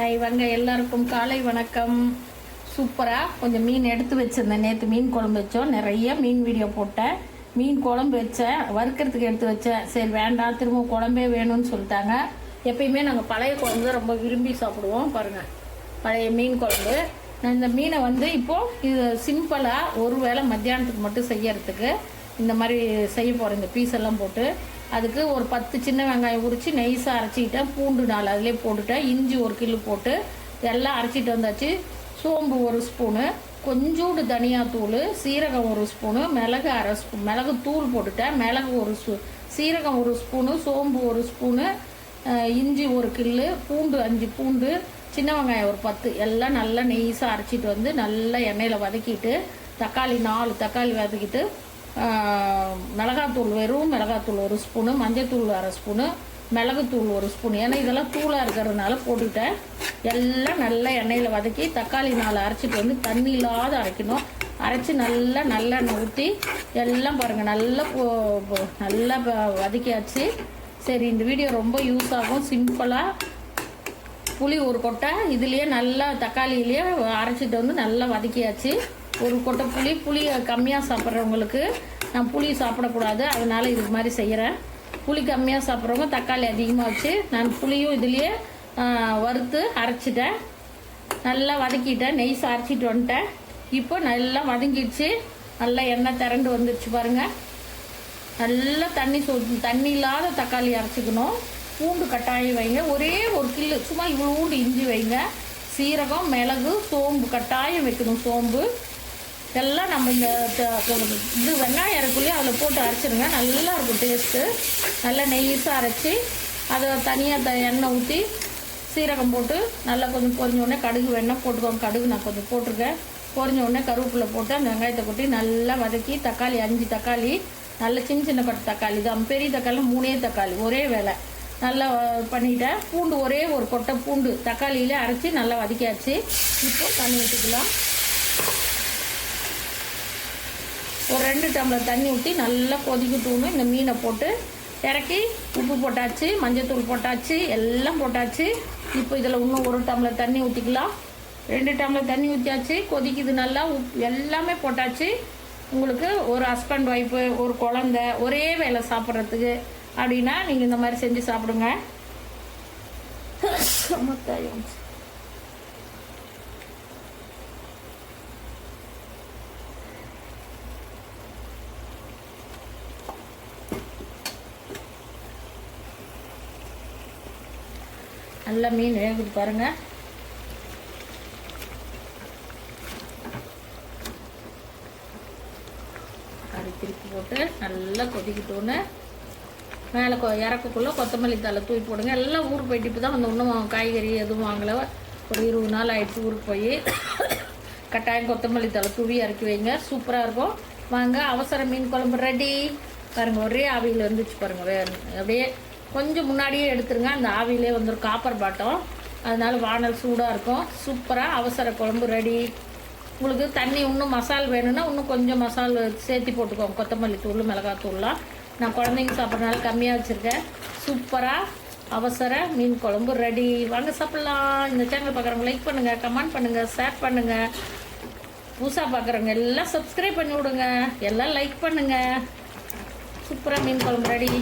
இவங்க எல்லாருக்கும் காலை வணக்கம். சூப்பராக கொஞ்சம் மீன் எடுத்து வச்சிருந்தேன். நேற்று மீன் குழம்பு வச்சோம். நிறைய மீன் வீடியோ போட்டேன். மீன் குழம்பு வச்சேன். வறுக்கிறதுக்கு எடுத்து வச்சேன். சரி வேண்டாம். திரும்ப குழம்பே வேணும்னு சொல்லிட்டாங்க. எப்பயுமே நாங்கள் பழைய குழம்பு தான் ரொம்ப விரும்பி சாப்பிடுவோம். பாருங்கள் பழைய மீன் குழம்பு. நான் இந்த மீனை வந்து இப்போது இது சிம்பிளாக ஒரு வேளை மத்தியானத்துக்கு மட்டும் செய்யறதுக்கு இந்த மாதிரி செய்ய போகிறேன் இந்த பீஸ் எல்லாம் போட்டு. அதுக்கு ஒரு பத்து சின்ன வெங்காயம் உரித்து நெய்ஸாக அரைச்சிக்கிட்டேன். பூண்டு நாலு அதிலே போட்டுட்டேன். இஞ்சி ஒரு கிலோ போட்டு எல்லாம் அரைச்சிட்டு வந்தாச்சு. சோம்பு ஒரு ஸ்பூனு. கொஞ்சோண்டு தனியாத்தூள் சீரகம் ஒரு ஸ்பூனு மிளகு அரை ஸ்பூன் மிளகு தூள் போட்டுட்டேன். மிளகு ஒரு ஸ்பூ சீரகம் ஒரு ஸ்பூனு சோம்பு ஒரு ஸ்பூனு இஞ்சி ஒரு கில்லு பூண்டு அஞ்சு பூண்டு சின்ன வெங்காயம் ஒரு பத்து. எல்லாம் நல்லா நெய்ஸாக அரைச்சிட்டு வந்து நல்லா எண்ணெயில் வதக்கிட்டு தக்காளி நாலு தக்காளி வதக்கிட்டு மிளகாத்தூள் வெறும் மிளகாத்தூள் ஒரு ஸ்பூனு மஞ்சத்தூள் அரை ஸ்பூனு மிளகுத்தூள் ஒரு ஸ்பூன் ஏன்னா இதெல்லாம் தூளாக இருக்கிறதுனால போட்டுட்டேன். எல்லாம் நல்லா எண்ணெயில் வதக்கி தக்காளி நாலு அரைச்சிட்டு வந்து தண்ணி இல்லாத அரைக்கணும். அரைச்சி நல்லா நல்லெண்ணெய் ஊற்றி எல்லாம் பாருங்கள் நல்லா நல்லா வதக்கியாச்சு. சரி இந்த வீடியோ ரொம்ப யூஸ் ஆகும். சிம்பிளாக புளி ஒரு கொட்டை இதுலேயே நல்லா தக்காளியிலேயே அரைச்சிட்டு வந்து நல்லா வதக்கியாச்சு. ஒரு கொட்டை புளி புளி கம்மியாக சாப்பிட்றவங்களுக்கு நான் புளி சாப்பிடக்கூடாது. அதனால் இது மாதிரி செய்கிறேன் புளி கம்மியாக சாப்பிட்றவங்க தக்காளி அதிகமாக வச்சு நான் புளியும் இதுலேயே வறுத்து அரைச்சிட்டேன். நல்லா வதக்கிட்டேன். நெய் அரைச்சிட்டு வந்துட்டேன். இப்போ நல்லா வதங்கிடுச்சு. நல்லா எண்ணெய் திரண்டு வந்துடுச்சு பாருங்கள் நல்லா தண்ணி சொ தண்ணி இல்லாத தக்காளி அரைச்சிக்கணும். பூண்டு கட்டாயம் வைங்க. ஒரே ஒரு கில்லு சும்மா இவ்வளோண்டு இஞ்சி வைங்க. சீரகம் மிளகு சோம்பு கட்டாயம் வைக்கணும். சோம்பு. எல்லாம் நம்ம இந்த த- இது வெங்காயம் இறக்குள்ளேயே அதில் போட்டு அரைச்சிருங்க. நல்லா இருக்கும் டேஸ்ட்டு நல்லா நெய்ஸாக அரைச்சி அதை தனியாக த எண்ணெய் ஊற்றி சீரகம் போட்டு நல்லா கொஞ்சம் பொறிஞ்ச உடனே கடுகு வேணால் போட்டுக்கோங்க. கடுகு நான் கொஞ்சம் போட்டிருக்கேன். பொறிஞ்ச உடனே கருவேப்பிலை போட்டு அந்த வெங்காயத்தை கொட்டி நல்லா வதக்கி தக்காளி அஞ்சு தக்காளி நல்ல சின்ன சின்ன கட்டு தக்காளி. தான் பெரிய தக்காளி மூணே தக்காளி. ஒரே வேலை நல்லா பண்ணிட்டேன். பூண்டு ஒரே ஒரு கொட்டை பூண்டு தக்காளியிலே அரைச்சி நல்லா வதக்கியாச்சு. இப்போ தண்ணி ஊற்றிக்கலாம் ஒரு ரெண்டு டம்ளர் தண்ணி ஊற்றி நல்லா கொதிக்கட்டும்னு இந்த மீனை போட்டு இறக்கி உப்பு போட்டாச்சு மஞ்சத்தூள் போட்டாச்சு எல்லாம் போட்டாச்சு. இப்போ இதில் இன்னும் ஒரு டம்ளர் தண்ணி ஊற்றிக்கலாம் ரெண்டு டம்ளர் தண்ணி ஊற்றியாச்சு கொதிக்குது நல்லா. உப் எல்லாமே போட்டாச்சு. உங்களுக்கு ஒரு ஹஸ்பண்ட் ஒய்ஃபு ஒரு குழந்த ஒரே வேளை சாப்பிட்றதுக்கு அப்படின்னா நீங்கள் இந்த மாதிரி செஞ்சு சாப்பிடுங்க. சமத்தாயம். நல்லா மீன் வேகுது பாருங்க. அது திருப்பி போட்டு நல்லா கொதிக்கிட்டோன்னு மேலே கொ இறக்கக்குள்ளே கொத்தமல்லி தலை தூக்கி போடுங்க. எல்லாம் ஊருக்கு போயிட்டு இப்போ தான் வந்து இன்னும் காய்கறி எதுவும் வாங்கலை. ஒரு இருபது நாள் ஆயிடுச்சு ஊருக்கு போய். கட்டாயம் கொத்தமல்லி தலை தூவி இறக்கி வைங்க. சூப்பராக இருக்கும். வாங்க அவசர மீன் குழம்பு ரெடி பாருங்க ஒரே ஆவியில் வந்துச்சு பாருங்க. வே அப்படியே கொஞ்சம் முன்னாடியே எடுத்துருங்க. அந்த ஆவியிலே வந்துடும் காப்பர் பாட்டம். அதனால் வானல் சூடாக இருக்கும். சூப்பராக அவசர குழம்பு ரெடி. உங்களுக்கு தண்ணி இன்னும் மசால் வேணும்னா இன்னும் கொஞ்சம் மசால் சேர்த்து போட்டுக்கோங்க. கொத்தமல்லி தூள் மிளகாய் தூள்லாம். நான் குழந்தைங்க சாப்பிட்றதுனால கம்மியாக வச்சுருக்கேன். சூப்பராக அவசர மீன் குழம்பு ரெடி. வாங்க சாப்பிட்லாம். இந்த சேனல் பார்க்குறவங்க லைக் பண்ணுங்கள் கமெண்ட் பண்ணுங்கள் ஷேர் பண்ணுங்கள் புதுசாக பார்க்குறவங்க எல்லாம் சப்ஸ்கிரைப் பண்ணி விடுங்க. எல்லாம் லைக் பண்ணுங்கள் சூப்பராக மீன் குழம்பு ரெடி.